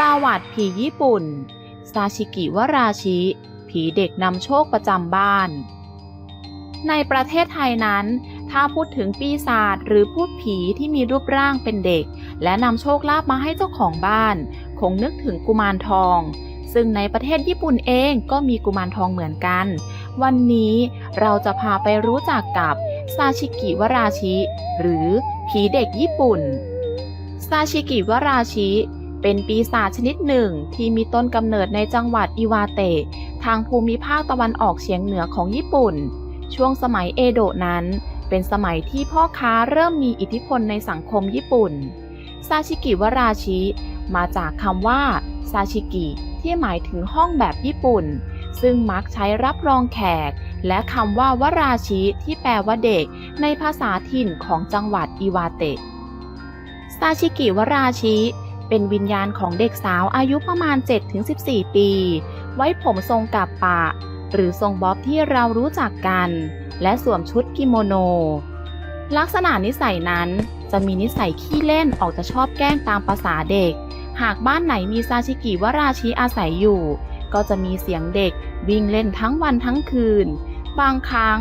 ประวัติผีญี่ปุ่น ซาชิกิวราชิ ผีเด็กนำโชคประจำบ้าน ในประเทศไทยนั้น ถ้าพูดถึงปีศาจหรือพูดผีที่มีรูปร่างเป็นเด็ก และนำโชคลาภมาให้เจ้าของบ้าน คงนึกถึงกุมารทอง ซึ่งในประเทศญี่ปุ่นเองก็มีกุมารทองเหมือนกัน วันนี้เราจะพาไปรู้จักกับซาชิกิวราชิ หรือผีเด็กญี่ปุ่น ซาชิกิวราชิ เป็นปีศาจชนิดหนึ่ง ที่มีต้นกำเนิดในจังหวัดอิวาเตะทางภูมิภาคตะวันออกเฉียงเหนือของญี่ปุ่น ช่วงสมัยเอโดะนั้น เป็นสมัยที่พ่อค้าเริ่มมีอิทธิพลในสังคมญี่ปุ่น ซาชิกิวราชิ มาจากคำว่าซาชิกิที่หมายถึงห้องแบบญี่ปุ่น ซึ่งมักใช้รับรองแขก และคำว่าวราชิที่แปลว่าเด็ก ในภาษาถิ่นของจังหวัดอิวาเตะซาชิกิวราชิ เป็นวิญญาณของเด็กสาวอายุประมาณ 7-14 ปี ไว้ผมทรงกับปะ หรือทรงบ๊อบที่เรารู้จักกัน และสวมชุดกิโมโน ลักษณะนิสัยนั้นจะมีนิสัยขี้เล่นออกจะชอบแกล้งตามภาษาเด็ก หากบ้านไหนมีซาชิกิวราชิอาศัยอยู่ ก็จะมีเสียงเด็กวิ่งเล่นทั้งวันทั้งคืน บางครั้ง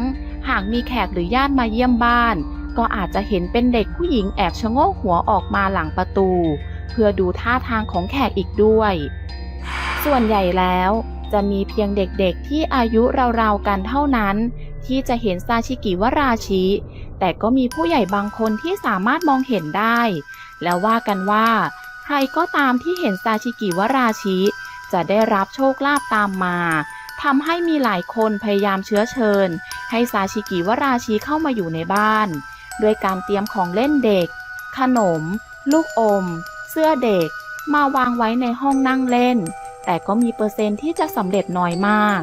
หากมีแขกหรือญาติมาเยี่ยมบ้าน ก็อาจจะเห็นเป็นเด็กผู้หญิงแอบชะโงกหัวออกมาหลังประตู เพื่อดูท่าทางของแขกอีกด้วย ส่วนใหญ่แล้วจะมีเพียงเด็กๆที่อายุราวๆกันเท่านั้น ที่จะเห็นซาชิกิวราชิ แต่ก็มีผู้ใหญ่บางคนที่สามารถมองเห็นได้ แล้วว่ากันว่า ใครก็ตามที่เห็นซาชิกิวราชิ จะได้รับโชคลาภตามมาทำให้มีหลายคนพยายามเชื้อเชิญ ให้ซาชิกิวราชิเข้ามาอยู่ในบ้าน ด้วยการเตรียมของเล่นเด็ก ขนม ลูกอม เสื้อเด็ก มาวางไว้ในห้องนั่งเล่น แต่ก็มีเปอร์เซ็นต์ที่จะสำเร็จน้อยมาก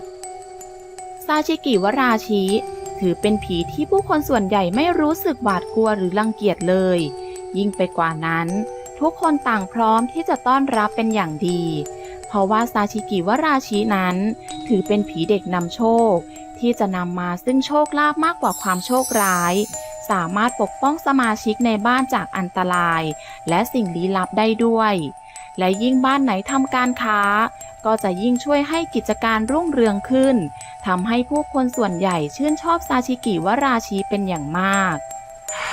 ซาชิกิวราชิ ถือเป็นผีที่ผู้คนส่วนใหญ่ไม่รู้สึกหวาดกลัวหรือรังเกียจเลย ยิ่งไปกว่านั้น ทุกคนต่างพร้อมที่จะต้อนรับเป็นอย่างดี เพราะว่าซาชิกิวราชินั้น ถือเป็นผีเด็กนำโชค ที่จะนำมาซึ่งโชคลาภมากกว่าความโชคร้าย สามารถปกป้องสมาชิกในบ้านจากอันตราย และสิ่งลี้ลับได้ด้วย และยิ่งบ้านไหนทำการค้า ก็จะยิ่งช่วยให้กิจการรุ่งเรืองขึ้นทำให้ผู้คนส่วนใหญ่ชื่นชอบซาชิกิวราชิเป็นอย่างมาก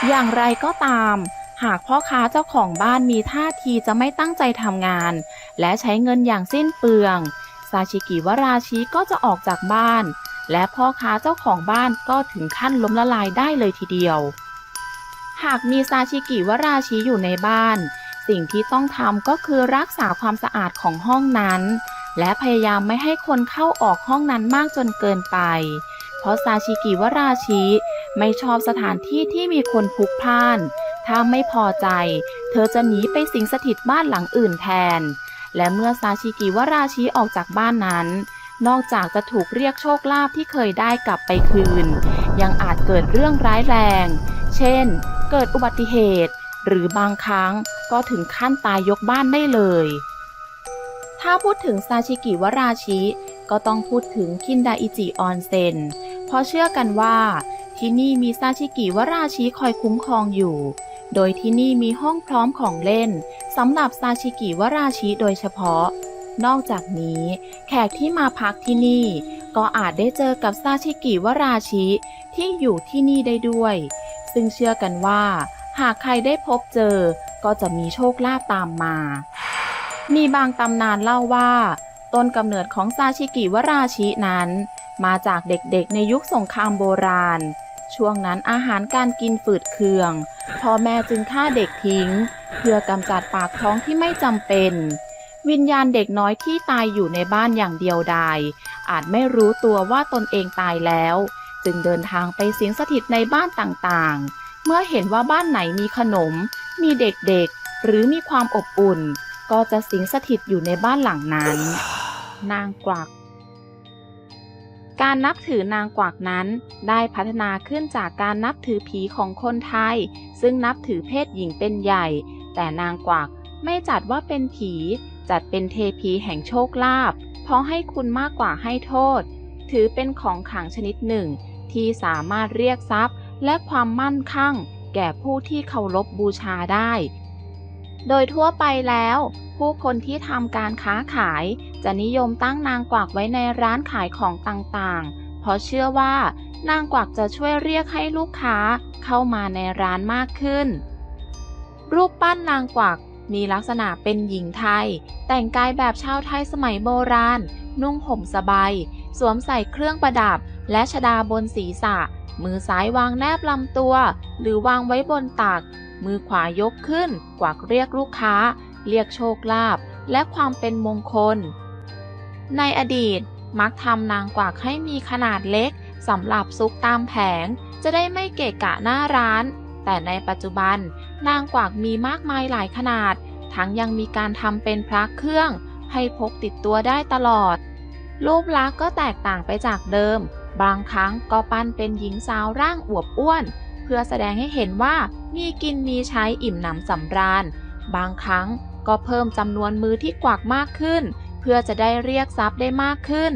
อย่างไรก็ตาม หากพ่อค้าเจ้าของบ้านมีท่าทีจะไม่ตั้งใจทำงาน และใช้เงินอย่างสิ้นเปลืองซาชิกิวราชิก็จะออกจากบ้าน และพ่อค้าเจ้าของบ้านก็ถึงขั้นล้มละลายได้เลยทีเดียว หากมีซาชิกิวราชิอยู่ในบ้าน สิ่งที่ต้องทำก็คือรักษาความสะอาดของห้องนั้น และพยายามไม่ให้คนเข้าออกห้องนั้นมากจนเกินไป เพราะซาชิกิวราชิไม่ชอบสถานที่ที่มีคนพลุกพล่าน ถ้าไม่พอใจ เธอจะหนีไปสิงสถิตบ้านหลังอื่นแทน และเมื่อซาชิกิวราชิออกจากบ้านนั้น นอกจากจะถูกเรียกโชคลาภที่เคยได้กลับไปคืน ยังอาจเกิดเรื่องร้ายแรง เช่น เกิดอุบัติเหตุ หรือบางครั้งก็ถึงขั้นตายยกบ้านได้เลย ถ้าพูดถึงซาชิกิวราชิ ก็ต้องพูดถึงคินดาอิจิออนเซ็นเพราะเชื่อกันว่า ที่นี่มีซาชิกิวราชิคอยคุ้มครองอยู่ โดยที่นี่มีห้องพร้อมของเล่นสำหรับซาชิกิวราชิโดยเฉพาะ นอกจากนี้ แขกที่มาพักที่นี่ ก็อาจได้เจอกับซาชิกิวราชิที่อยู่ที่นี่ได้ด้วย ซึ่งเชื่อกันว่า หากใครได้พบเจอ ก็จะมีโชคลาภตามมา มีบางตำนานเล่าว่า ต้นกำเนิดของซาชิกิวราชินั้น มาจากเด็กๆในยุคสงครามโบราณ ช่วงนั้นอาหารการกินฝืดเคือง พ่อแม่จึงฆ่าเด็กทิ้ง เพื่อกำจัดปากท้องที่ไม่จำเป็น วิญญาณเด็กน้อยที่ตายอยู่ในบ้านอย่างเดียวดายอาจไม่รู้ตัวว่าตนเองตายแล้ว จึงเดินทางไปสิงสถิตในบ้านต่างๆ เมื่อเห็นว่าบ้านไหนมีขนม มีเด็กๆ หรือมีความอบอุ่น ก็จะสิงสถิตอยู่ในบ้านหลังนั้น นางกวัก การนับถือนางกวักนั้นได้พัฒนาขึ้นจากการนับถือผีของคนไทย ซึ่งนับถือเพศหญิงเป็นใหญ่ แต่นางกวักไม่จัดว่าเป็นผี จัดเป็นเทพีแห่งโชคลาภเพราะให้คุณมากกว่าให้โทษ ถือเป็นของขลังชนิดหนึ่ง ที่สามารถเรียกทรัพย์ และความมั่นคั่งแก่ผู้ที่เคารพบบูชาได้ โดยทั่วไปแล้ว ผู้คนที่ทำการค้าขาย จะนิยมตั้งนางกวักไว้ในร้านขายของต่างๆ เพราะเชื่อว่านางกวักจะช่วยเรียกให้ลูกค้าเข้ามาในร้านมากขึ้น รูปปั้นนางกวัก มีลักษณะเป็นหญิงไทย แต่งกายแบบชาวไทยสมัยโบราณ นุ่งห่มสบาย สวมใส่เครื่องประดับ และชดาบนศีรษะ มือซ้ายวางแนบลำตัว หรือวางไว้บนตัก มือขวายกขึ้น กวักเรียกลูกค้า เรียกโชคลาภและความเป็นมงคล ในอดีตมักทำนางกวักให้มีขนาดเล็กสำหรับซุกตามแผง จะได้ไม่เกะกะหน้าร้าน แต่ในปัจจุบันนางกวักมีมากมายหลายขนาด ทั้งยังมีการทำเป็นพระเครื่อง ให้พกติดตัวได้ตลอด รูปลักษณ์ก็แตกต่างไปจากเดิม บางครั้งก็ปั้นเป็นหญิงสาวร่างอวบอ้วน เพื่อแสดงให้เห็นว่ามีกินมีใช้อิ่มหนำสำราญ บางครั้งก็เพิ่มจำนวนมือที่กวักมากขึ้น เพื่อจะได้เรียกทรัพย์ได้มากขึ้น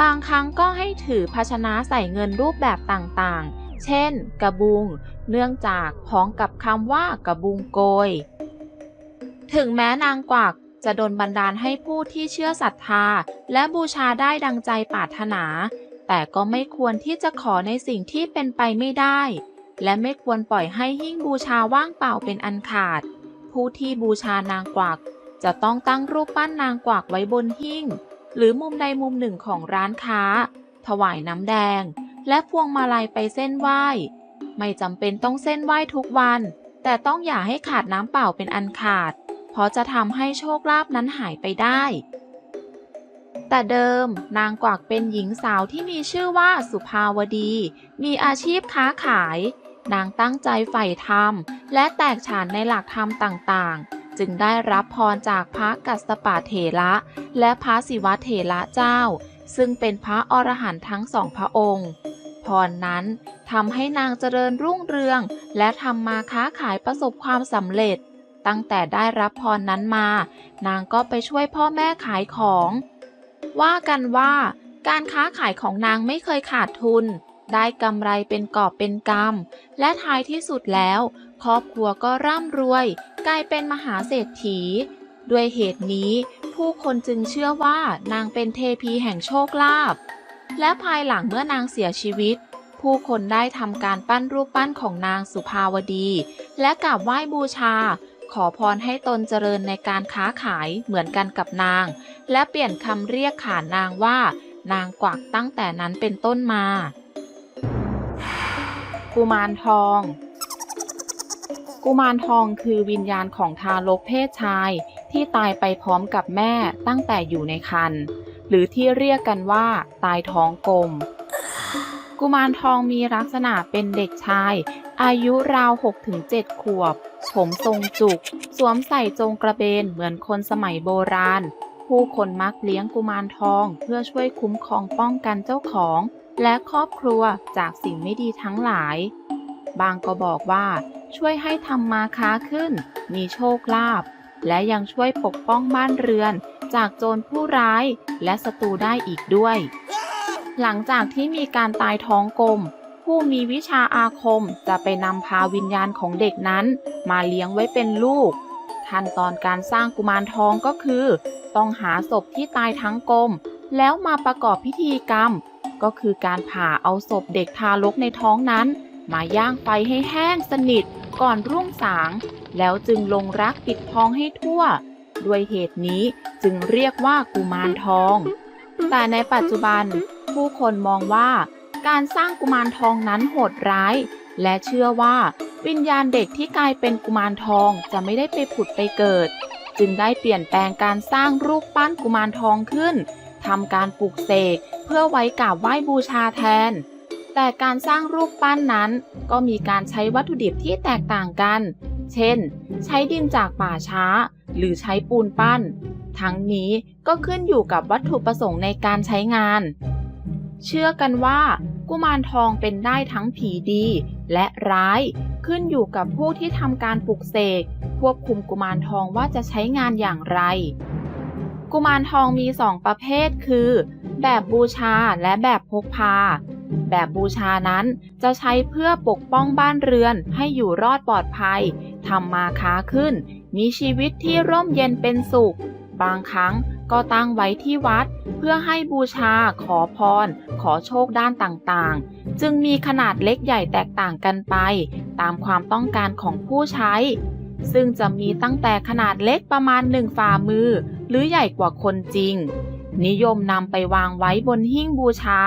บางครั้งก็ให้ถือภาชนะใส่เงินรูปแบบต่างๆ เช่น กระบุง เนื่องจากพ้องกับคำว่ากระบุงโกย ถึงแม้นางกวักจะโดนบันดาลให้ผู้ที่เชื่อศรัทธา และบูชาได้ดังใจปรารถนา แต่ก็ไม่ควรที่จะขอในสิ่งที่เป็นไปไม่ได้ และไม่ควรปล่อยให้หิ้งบูชาว่างเปล่าเป็นอันขาด ผู้ที่บูชานางกวัก จะต้องตั้งรูปปั้นนางกวักไว้บนหิ้ง หรือมุมใดมุมหนึ่งของร้านค้า ถวายน้ำแดง และพวงมาลัยไปเส้นไหว้ ไม่จำเป็นต้องเส้นไหว้ทุกวัน แต่ต้องอย่าให้ขาดน้ำเปล่าเป็นอันขาด เพราะจะทำให้โชคลาภนั้นหายไปได้ แต่เดิมนางกวักเป็นหญิงสาวที่มีชื่อว่าสุภาวดี มีอาชีพค้าขาย นางตั้งใจใฝ่ธรรม และแตกฉานในหลักธรรมต่างๆ จึงได้รับพรจากพระกัสสปะเถระและพระศิวะเถระเจ้า ซึ่งเป็นพระอรหันต์ทั้งสองพระองค์ พรนั้นทำให้นางเจริญรุ่งเรือง และทำมาค้าขายประสบความสำเร็จ ตั้งแต่ได้รับพรนั้นมา นางก็ไปช่วยพ่อแม่ขายของ ว่ากันว่า การค้าขายของนางไม่เคยขาดทุน ได้กำไรเป็นกอบเป็นกำและท้ายที่สุดแล้ว ครอบครัวก็ร่ำรวย กลายเป็นมหาเศรษฐี ด้วยเหตุนี้ ผู้คนจึงเชื่อว่านางเป็นเทพีแห่งโชคลาภ และภายหลังเมื่อนางเสียชีวิต ผู้คนได้ทำการปั้นรูปปั้นของนางสุภาวดี และกราบไหว้บูชา ขอพรให้ตนเจริญในการค้าขายเหมือนกันกับนาง และเปลี่ยนคำเรียกขานนางว่า นางกวักตั้งแต่นั้นเป็นต้นมากุมารทอง กุมารทองคือวิญญาณของทารกเพศชายที่ตายไปพร้อมกับแม่ตั้งแต่อยู่ในครรภ์ หรือที่เรียกกันว่า ตายท้องกลม กุมารทองมีลักษณะเป็นเด็กชาย อายุราว 6-7 ขวบ ผมทรงจุก สวมใส่จงกระเบนเหมือนคนสมัยโบราณ ผู้คนมักเลี้ยงกุมารทองเพื่อช่วยคุ้มครองป้องกันเจ้าของ และครอบครัวจากสิ่งไม่ดีทั้งหลาย บางก็บอกว่าช่วยให้ทำมาค้าขึ้น มีโชคลาภและยังช่วยปกป้องบ้านเรือน จากโจรผู้ร้ายและศัตรูได้อีกด้วย หลังจากที่มีการตายท้องกลม ผู้มีวิชาอาคมจะไปนำพาวิญญาณของเด็กนั้น มาเลี้ยงไว้เป็นลูก ขั้นตอนการสร้างกุมารทองก็คือ ต้องหาศพที่ตายทั้งกลม แล้วมาประกอบพิธีกรรม ก็คือการผ่าเอาศพเด็กทารกในท้องนั้น มาย่างไฟให้แห้งสนิทก่อนรุ่งสาง แล้วจึงลงรักปิดทองให้ทั่ว ด้วยเหตุนี้จึงเรียกว่ากุมารทอง แต่ในปัจจุบันผู้คนมองว่า การสร้างกุมารทองนั้นโหดร้าย และเชื่อว่า วิญญาณเด็กที่กลายเป็นกุมารทองจะไม่ได้ไปผุดไปเกิด จึงได้เปลี่ยนแปลงการสร้างรูปปั้นกุมารทองขึ้นทำการปลูกเสกเพื่อไว้กราบไหว้บูชาแทน แต่การสร้างรูปปั้นนั้น ก็มีการใช้วัตถุดิบที่แตกต่างกัน เช่น ใช้ดินจากป่าช้า หรือใช้ปูนปั้น ทั้งนี้ก็ขึ้นอยู่กับวัตถุประสงค์ในการใช้งาน เชื่อกันว่ากุมารทองเป็นได้ทั้งผีดีและร้าย ขึ้นอยู่กับผู้ที่ทำการปลุกเสกควบคุมกุมารทองว่าจะใช้งานอย่างไร กุมารทองมีสองประเภทคือ แบบบูชาและแบบพกพา แบบบูชานั้นจะใช้เพื่อปกป้องบ้านเรือนให้อยู่รอดปลอดภัยทำมาค้าขึ้น มีชีวิตที่ร่มเย็นเป็นสุข บางครั้งก็ตั้งไว้ที่วัด เพื่อให้บูชา ขอพร ขอโชคด้านต่างๆ จึงมีขนาดเล็กใหญ่แตกต่างกันไป ตามความต้องการของผู้ใช้ ซึ่งจะมีตั้งแต่ขนาดเล็กประมาณหนึ่งฝ่ามือ หรือใหญ่กว่าคนจริง นิยมนำไปวางไว้บนหิ้งบูชา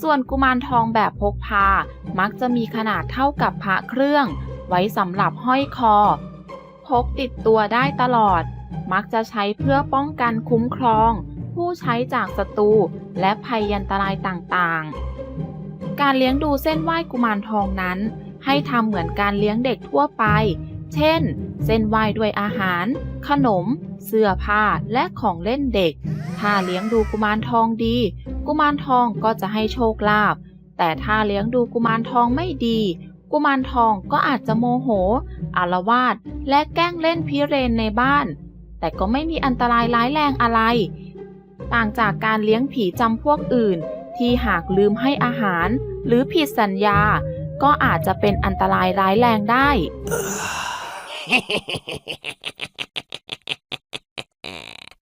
ส่วนกุมารทองแบบพกพา มักจะมีขนาดเท่ากับพระเครื่อง ไว้สำหรับห้อยคอ พกติดตัวได้ตลอด มักจะใช้เพื่อป้องกันคุ้มครอง ผู้ใช้จากศัตรูและภัยยันตรายต่างๆ การเลี้ยงดูเส้นไหว้กุมารทองนั้น ให้ทำเหมือนการเลี้ยงเด็กทั่วไป เช่น เส้นไหว้ด้วยอาหาร ขนม เสื้อผ้าและของเล่นเด็ก ถ้าเลี้ยงดูกุมารทองดี กุมารทองก็จะให้โชคลาภแต่ถ้าเลี้ยงดูกุมารทองไม่ดี กุมารทองก็อาจจะโมโห อารวาสและแกล้งเล่นพิเรนในบ้าน แต่ก็ไม่มีอันตรายร้ายแรงอะไร ต่างจากการเลี้ยงผีจำพวกอื่น ที่หากลืมให้อาหาร หรือผิดสัญญา ก็อาจจะเป็นอันตรายร้ายแรงได้